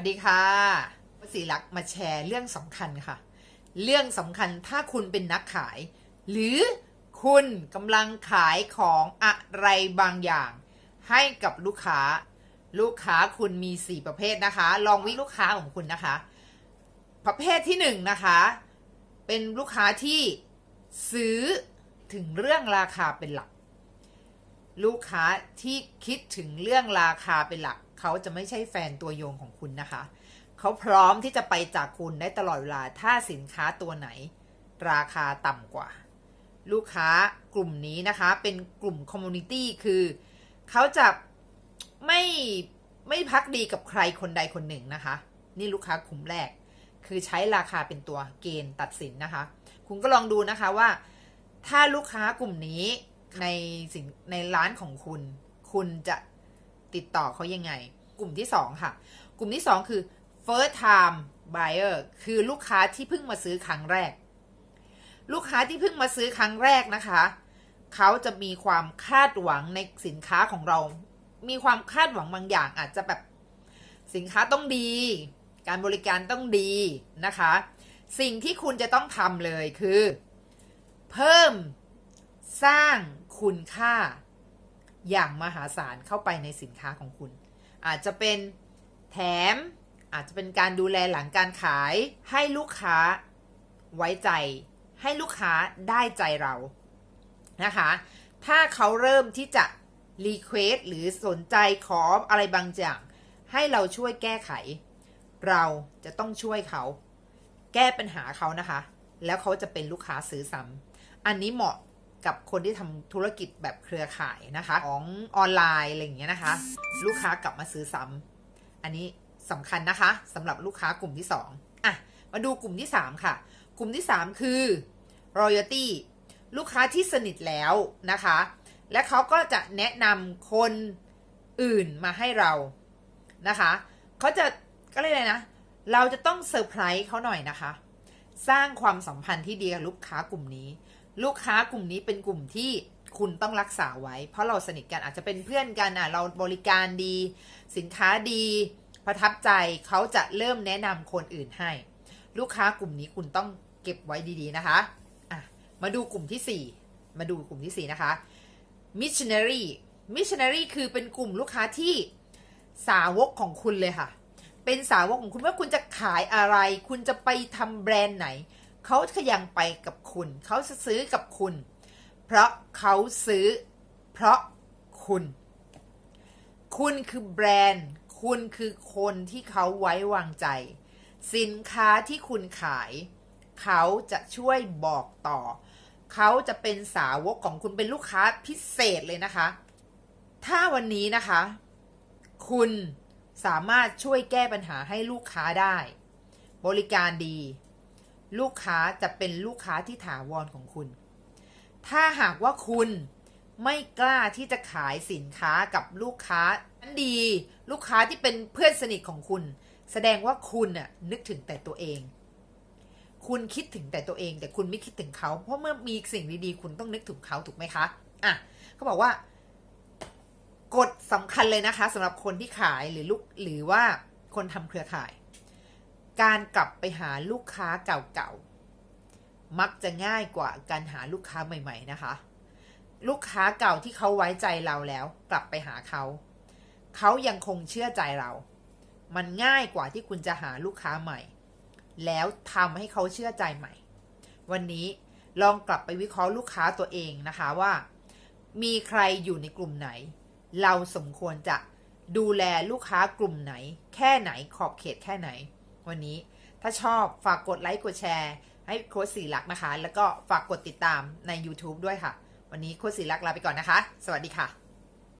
วัสดีค่ะวสีลักษ์มาแชร์เรื่องสำคัญค่ะ เรื่องสำคัญถ้าคุณเป็นนักขาย หรือคุณกำลังขายของอะไรบางอย่าง ให้กับลูกค้า ลูกค้าคุณมี 4 ประเภทนะคะ ลองวิลูกค้าของคุณนะคะ ประเภทที่1นะคะ เป็นลูกค้าที่ซื้อถึงเรื่องราคาเป็นหลัก ลูกค้าที่คิดถึงเรื่องราคาเป็นหลัก เขาจะไม่ใช่แฟนตัวยงของคุณนะคะ เขาพร้อมที่จะไปจากคุณได้ตลอดเวลาถ้าสินค้าตัวไหน ราคาต่ำกว่า ลูกค้ากลุ่มนี้นะคะเป็นกลุ่มคอมมูนิตี้คือเขาจะไม่ไม่พักดีกับใครคนใดคนหนึ่งนะคะ นี่ลูกค้ากลุ่มแรก คือใช้ราคาเป็นตัวเกณฑ์ตัดสินนะคะ คุณก็ลองดูนะคะว่า ถ้าลูกค้ากลุ่มนี้ในสินในร้านของคุณ คุณจะ ติดต่อเขายังไง กลุ่มที่สองค่ะ กลุ่มที่สองคือ first time buyer คือลูกค้าที่เพิ่งมาซื้อครั้งแรก ลูกค้าที่เพิ่งมาซื้อครั้งแรกนะคะ เขาจะมีความคาดหวังในสินค้าของเรา มีความคาดหวังบางอย่างอาจจะแบบสินค้าต้องดี การบริการต้องดีนะคะ สิ่งที่คุณจะต้องทำเลยคือ เพิ่มสร้างคุณค่า อย่างมหาศาลเข้าไปในสินค้าของคุณ อาจจะเป็นแถม อาจจะเป็นการดูแลหลังการขาย ให้ลูกค้าไว้ใจ ให้ลูกค้าได้ใจเรานะคะ ถ้าเขาเริ่มที่จะรีเควสหรือสนใจขออะไรบางอย่าง ให้เราช่วยแก้ไข เราจะต้องช่วยเขา แก้ปัญหาเขานะคะ แล้วเขาจะเป็นลูกค้าซื้อซ้ำอันนี้เหมาะ กับคนที่ทำธุรกิจแบบเครือข่ายนะคะ ของออนไลน์อะไรอย่างเงี้ยนะคะ ลูกค้ากลับมาซื้อซ้ำอันนี้สำคัญนะคะสำหรับลูกค้ากลุ่มที่ 2อะมาดูกลุ่มที่ 3 ค่ะ กลุ่มที่ 3 คือ royalty ลูกค้าที่สนิทแล้วนะคะ และเขาก็จะแนะนำคนอื่นมาให้เรานะคะ เขาจะก็เรียกอะไรนะ เราจะต้องเซอร์ไพรส์เขาหน่อยนะคะ สร้างความสัมพันธ์ที่ดีกับลูกค้ากลุ่มนี้ ลูกค้ากลุ่มนี้เป็นกลุ่มที่คุณต้องรักษาไว้ เพราะเราสนิทกันอาจจะเป็นเพื่อนกันอะเราบริการดี สินค้าดี ประทับใจเขาจะเริ่มแนะนำคนอื่นให้ ลูกค้ากลุ่มนี้คุณต้องเก็บไว้ดีๆนะคะอะมาดูกลุ่มที่ 4 มาดูกลุ่มที่ 4 นะคะ missionary missionary คือเป็นกลุ่มลูกค้าที่สาวกของคุณเลยค่ะ เป็นสาวกของคุณว่าคุณจะขายอะไร คุณจะไปทำแบรนด์ไหน เขาขยังไปกับคุณ เขาจะซื้อกับคุณ เพราะเขาซื้อ เพราะคุณ คุณคือแบรนด์ คุณคือคนที่เขาไว้วางใจ สินค้าที่คุณขาย เขาจะช่วยบอกต่อ เขาจะเป็นสาวกของคุณเป็นลูกค้าพิเศษเลยนะคะ ถ้าวันนี้นะคะ คุณ สามารถช่วยแก้ปัญหาให้ลูกค้าได้ บริการดี ลูกค้าจะเป็นลูกค้าที่ถาวรของคุณ ถ้าหากว่าคุณไม่กล้าที่จะขายสินค้ากับลูกค้านั้นดี ลูกค้าที่เป็นเพื่อนสนิทของคุณ แสดงว่าคุณน่ะนึกถึงแต่ตัวเอง คุณคิดถึงแต่ตัวเอง แต่คุณไม่คิดถึงเขา เพราะเมื่อมีสิ่งดีๆ คุณต้องนึกถึงเขาถูกไหมคะ อะเขาบอกว่า กฎสำคัญเลยนะคะสำหรับคนที่ขายหรือลูกหรือว่าคนทำเครือข่าย การกลับไปหาลูกค้าเก่าๆมักจะง่ายกว่าการหาลูกค้าใหม่ ๆ นะคะ ลูกค้าเก่าที่เขาไว้ใจเราแล้ว กลับไปหาเขาเขายังคงเชื่อใจเรา มันง่ายกว่าที่คุณจะหาลูกค้าใหม่ แล้วทำให้เขาเชื่อใจใหม่ วันนี้ลองกลับไปวิเคราะห์ลูกค้าตัวเองนะคะว่า มีใครอยู่ในกลุ่มไหน เราสมควรจะดูแลลูกค้ากลุ่มไหน แค่ไหนขอบเขตแค่ไหน วันนี้ถ้าชอบฝากกดไลค์กดแชร์ให้โค้ชสีหลักนะคะ แล้วก็ฝากกดติดตามใน YouTube ด้วยค่ะ วันนี้โค้ชสีหลักลาไปก่อนนะคะ สวัสดีค่ะ